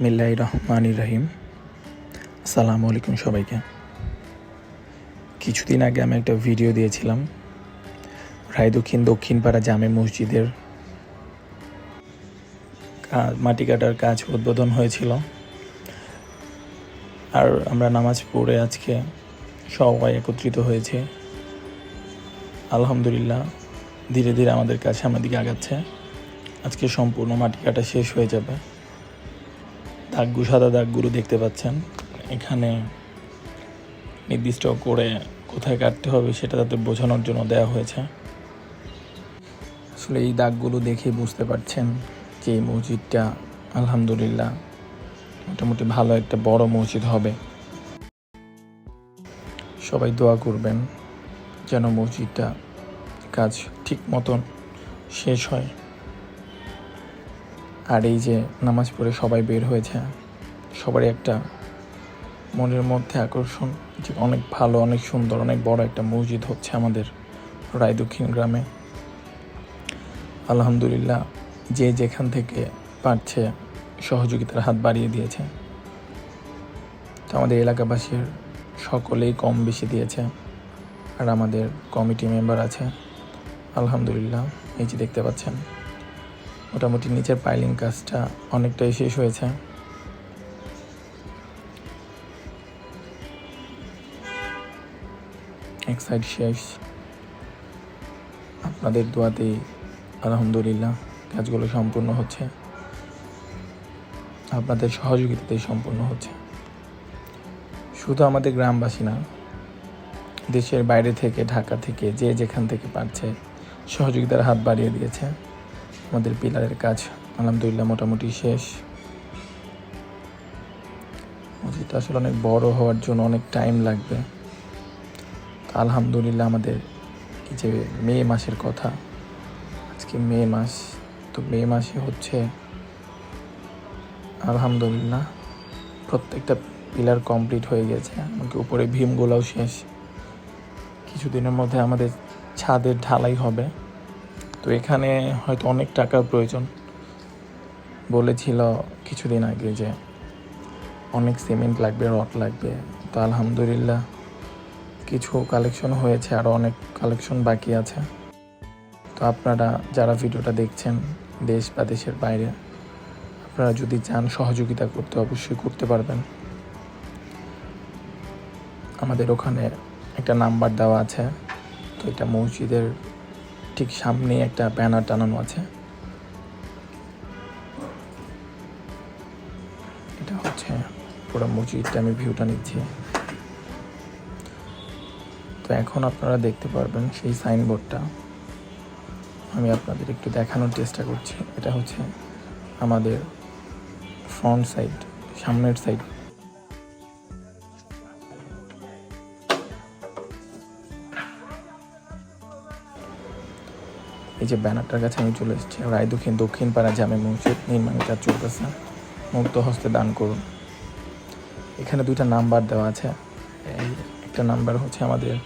বিসমিল্লাহ রহমান রহিম। আসসালামু আলাইকুম সবাইকে। কিছুদিন আগে আমি একটা ভিডিও দিয়েছিলাম রায় দক্ষিণ দক্ষিণপাড়া জামে মসজিদের মাটি কাটার কাজ উদ্বোধন হয়েছিল। আর আমরা নামাজ পড়ে আজকে সবাই একত্রিত হয়েছে। আলহামদুলিল্লাহ, ধীরে ধীরে আমাদের কাজ সামনের দিকে আগাচ্ছে। আজকে সম্পূর্ণ মাটি কাটা শেষ হয়ে যাবে। দাগগু, সাদা দাগগুলো দেখতে পাচ্ছেন। এখানে নির্দিষ্ট করে কোথায় কাটতে হবে সেটা তাদের বোঝানোর জন্য দেওয়া হয়েছে। আসলে এই দাগগুলো দেখে বুঝতে পারছেন যে এই মসজিদটা, আলহামদুলিল্লাহ, মোটামুটি ভালো একটা বড় মসজিদ হবে। সবাই দোয়া করবেন যেন মসজিদটা কাজ ঠিক মতন শেষ হয়। আর এই যে নামাজ পড়ে সবাই বের হয়েছে, সবারই একটা মনের মধ্যে আকর্ষণ যে অনেক ভালো, অনেক সুন্দর, অনেক বড় একটা মসজিদ হচ্ছে আমাদের রায় দক্ষিণ গ্রামে। আলহামদুলিল্লাহ, যে যেখান থেকে পারছে সহযোগিতার হাত বাড়িয়ে দিয়েছে। তো আমাদের এলাকাবাসীর সকলেই কম বেশি দিয়েছে আর আমাদের কমিটি মেম্বার আছে। আলহামদুলিল্লাহ, এই যে দেখতে পাচ্ছেন। মোটামুটি নিচের পাইলিং কাজটা অনেকটাই শেষ হয়েছে। এক সাইড শেষ। আপনাদের দোয়াতেই আলহামদুলিল্লাহ কাজগুলো সম্পূর্ণ হচ্ছে। আপনাদের সহযোগিতাতেই সম্পূর্ণ হচ্ছে। শুধু আমাদের গ্রামবাসী না, দেশের বাইরে থেকে, ঢাকা থেকে, যে যেখান থেকে পারছে, সহযোগিতার হাত বাড়িয়ে দিয়েছে। আমাদের পিলারের কাজ আলহামদুলিল্লাহ মোটামুটি শেষ। মসজিদটা আসলে অনেক বড় হওয়ার জন্য অনেক টাইম লাগবে। আলহামদুলিল্লাহ আমাদের এই যে মে মাসের কথা, আজকে মে মাস, তো মে মাসে হচ্ছে আলহামদুলিল্লাহ প্রত্যেকটা পিলার কমপ্লিট হয়ে গেছে। এমনকি উপরে ভীমগুলোও শেষ। কিছুদিনের মধ্যে আমাদের ছাদের ঢালাই হবে। তো এখানে হয়তো অনেক টাকার প্রয়োজন বলেছিল কিছুদিন আগে যে অনেক সিমেন্ট লাগবে, রড লাগবে। তো আলহামদুলিল্লাহ কিছু কালেকশন হয়েছে আরও অনেক কালেকশন বাকি আছে। তো আপনারা যারা ভিডিওটা দেখছেন দেশ বা দেশের বাইরে, আপনারা যদি চান সহযোগিতা করতে অবশ্যই করতে পারবেন। আমাদের ওখানে একটা নাম্বার দেওয়া আছে, তো এটা মসজিদের ঠিক সামনে একটা ব্যানার টানানো আছে। এটা হচ্ছে পুরো মসজিদটা, আমি ভিউটা নিচ্ছি। তো এখন আপনারা দেখতে পারবেন সেই সাইনবোর্ডটা আমি আপনাদের একটু দেখানোর চেষ্টা করছি। এটা হচ্ছে আমাদের ফ্রন্ট সাইড সামনের সাইড এই যে ব্যানারটার কাছে আমি চলে এসেছি। রায় দক্ষিণ দক্ষিণ পাড়া জামে মসজিদ নির্মাণের কাজ চলতেছে। মুক্ত হস্তে দান করুন। এখানে দুইটা নাম্বার দেওয়া আছে। একটা নাম্বার হচ্ছে আমাদের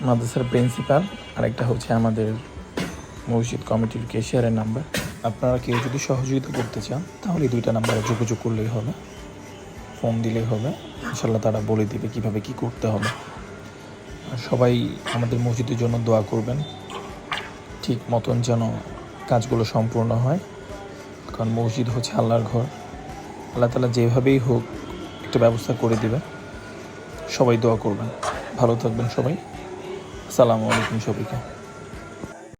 মাদ্রাসার প্রিন্সিপাল আর একটা হচ্ছে আমাদের মসজিদ কমিটির কেশিয়ারের নাম্বার। আপনারা কেউ যদি সহযোগিতা করতে চান, তাহলে দুইটা নাম্বারে যোগাযোগ করলেই হবে। ফোন দিলেই হবে। ইনশাল্লাহ তারা বলে দিবে কীভাবে কি করতে হবে। সবাই আমাদের মসজিদের জন্য দোয়া করবেন। ঠিক মতন যেন কাজগুলো সম্পূর্ণ হয়। কারণ মসজিদ হচ্ছে আল্লাহর ঘর। আল্লাহ তালা যেভাবেই হোক একটা ব্যবস্থা করে দেবে সবাই দোয়া করবেন। ভালো থাকবেন সবাই। আসসালামু আলাইকুম সবাইকে।